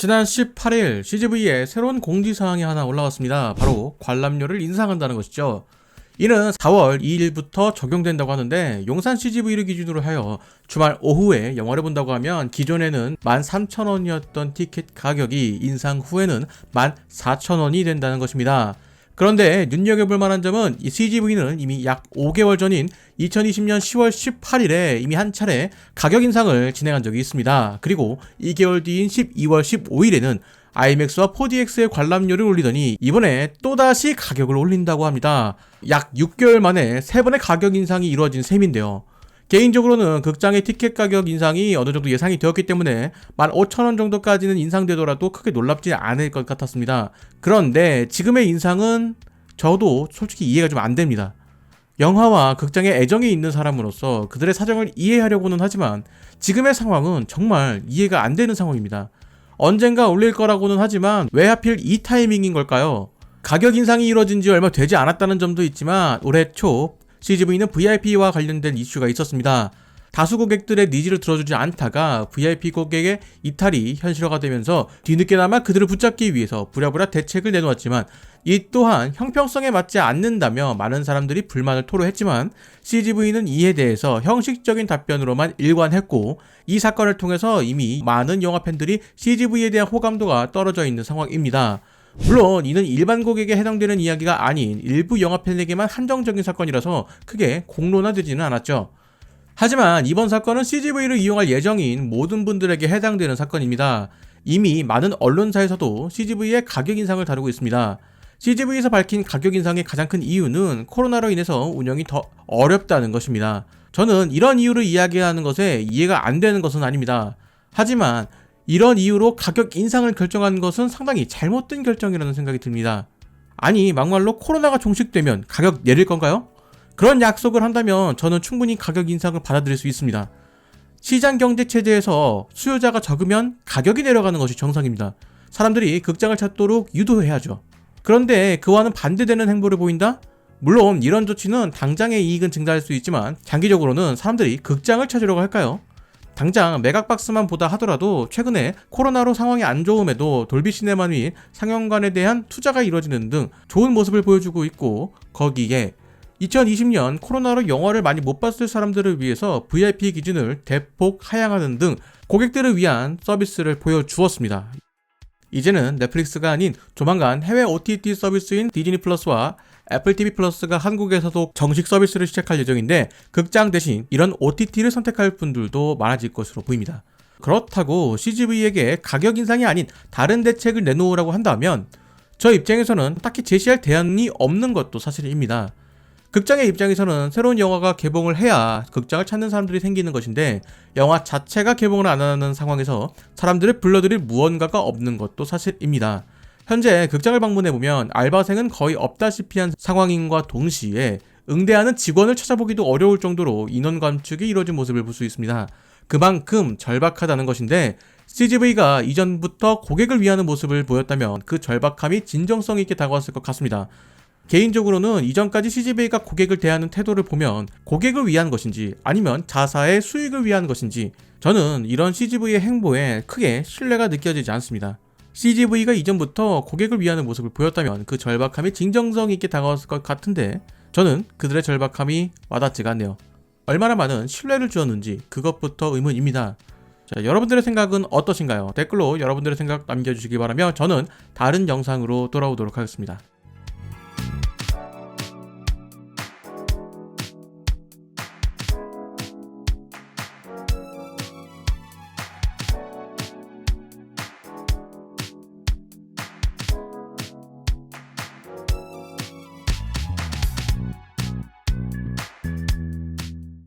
지난 18일 CGV에 새로운 공지사항이 하나 올라왔습니다. 바로 관람료를 인상한다는 것이죠. 이는 4월 2일부터 적용된다고 하는데 용산 CGV를 기준으로 하여 주말 오후에 영화를 본다고 하면 기존에는 13,000원이었던 티켓 가격이 인상 후에는 14,000원이 된다는 것입니다. 그런데 눈여겨볼 만한 점은 이 CGV는 이미 약 5개월 전인 2020년 10월 18일에 이미 한 차례 가격 인상을 진행한 적이 있습니다. 그리고 2개월 뒤인 12월 15일에는 IMAX와 4DX의 관람료를 올리더니 이번에 또다시 가격을 올린다고 합니다. 약 6개월 만에 3번의 가격 인상이 이루어진 셈인데요. 개인적으로는 극장의 티켓 가격 인상이 어느 정도 예상이 되었기 때문에 15,000원 정도까지는 인상되더라도 크게 놀랍지 않을 것 같았습니다. 그런데 지금의 인상은 저도 솔직히 이해가 좀 안 됩니다. 영화와 극장에 애정이 있는 사람으로서 그들의 사정을 이해하려고는 하지만 지금의 상황은 정말 이해가 안 되는 상황입니다. 언젠가 올릴 거라고는 하지만 왜 하필 이 타이밍인 걸까요? 가격 인상이 이루어진 지 얼마 되지 않았다는 점도 있지만 올해 초 CGV는 VIP와 관련된 이슈가 있었습니다. 다수 고객들의 니즈를 들어주지 않다가 VIP 고객의 이탈이 현실화가 되면서 뒤늦게나마 그들을 붙잡기 위해서 부랴부랴 대책을 내놓았지만 이 또한 형평성에 맞지 않는다며 많은 사람들이 불만을 토로했지만 CGV는 이에 대해서 형식적인 답변으로만 일관했고 이 사건을 통해서 이미 많은 영화 팬들이 CGV에 대한 호감도가 떨어져 있는 상황입니다. 물론 이는 일반 고객에 해당되는 이야기가 아닌 일부 영화 팬에게만 한정적인 사건이라서 크게 공론화되지는 않았죠. 하지만 이번 사건은 CGV를 이용할 예정인 모든 분들에게 해당되는 사건입니다. 이미 많은 언론사에서도 CGV의 가격 인상을 다루고 있습니다. CGV에서 밝힌 가격 인상의 가장 큰 이유는 코로나로 인해서 운영이 더 어렵다는 것입니다. 저는 이런 이유를 이야기하는 것에 이해가 안 되는 것은 아닙니다. 하지만 이런 이유로 가격 인상을 결정한 것은 상당히 잘못된 결정이라는 생각이 듭니다. 아니, 막말로 코로나가 종식되면 가격 내릴 건가요? 그런 약속을 한다면 저는 충분히 가격 인상을 받아들일 수 있습니다. 시장 경제 체제에서 수요자가 적으면 가격이 내려가는 것이 정상입니다. 사람들이 극장을 찾도록 유도해야죠. 그런데 그와는 반대되는 행보를 보인다? 물론 이런 조치는 당장의 이익은 증가할 수 있지만 장기적으로는 사람들이 극장을 찾으려고 할까요? 당장 매각박스만 보다 하더라도 최근에 코로나로 상황이 안 좋음에도 돌비 시네마 및 상영관에 대한 투자가 이루어지는 등 좋은 모습을 보여주고 있고 거기에 2020년 코로나로 영화를 많이 못 봤을 사람들을 위해서 VIP 기준을 대폭 하향하는 등 고객들을 위한 서비스를 보여주었습니다. 이제는 넷플릭스가 아닌 조만간 해외 OTT 서비스인 디즈니 플러스와 애플 TV 플러스가 한국에서도 정식 서비스를 시작할 예정인데 극장 대신 이런 OTT를 선택할 분들도 많아질 것으로 보입니다. 그렇다고 CGV에게 가격 인상이 아닌 다른 대책을 내놓으라고 한다면 저 입장에서는 딱히 제시할 대안이 없는 것도 사실입니다. 극장의 입장에서는 새로운 영화가 개봉을 해야 극장을 찾는 사람들이 생기는 것인데 영화 자체가 개봉을 안 하는 상황에서 사람들을 불러들일 무언가가 없는 것도 사실입니다. 현재 극장을 방문해 보면 알바생은 거의 없다시피 한 상황인과 동시에 응대하는 직원을 찾아보기도 어려울 정도로 인원 감축이 이루어진 모습을 볼 수 있습니다. 그만큼 절박하다는 것인데 CGV가 이전부터 고객을 위하는 모습을 보였다면 그 절박함이 진정성 있게 다가왔을 것 같습니다. 개인적으로는 이전까지 CGV가 고객을 대하는 태도를 보면 고객을 위한 것인지 아니면 자사의 수익을 위한 것인지 저는 이런 CGV의 행보에 크게 신뢰가 느껴지지 않습니다. CGV가 이전부터 고객을 위하는 모습을 보였다면 그 절박함이 진정성 있게 다가왔을 것 같은데 저는 그들의 절박함이 와닿지가 않네요. 얼마나 많은 신뢰를 주었는지 그것부터 의문입니다. 자, 여러분들의 생각은 어떠신가요? 댓글로 여러분들의 생각 남겨주시기 바라며 저는 다른 영상으로 돌아오도록 하겠습니다.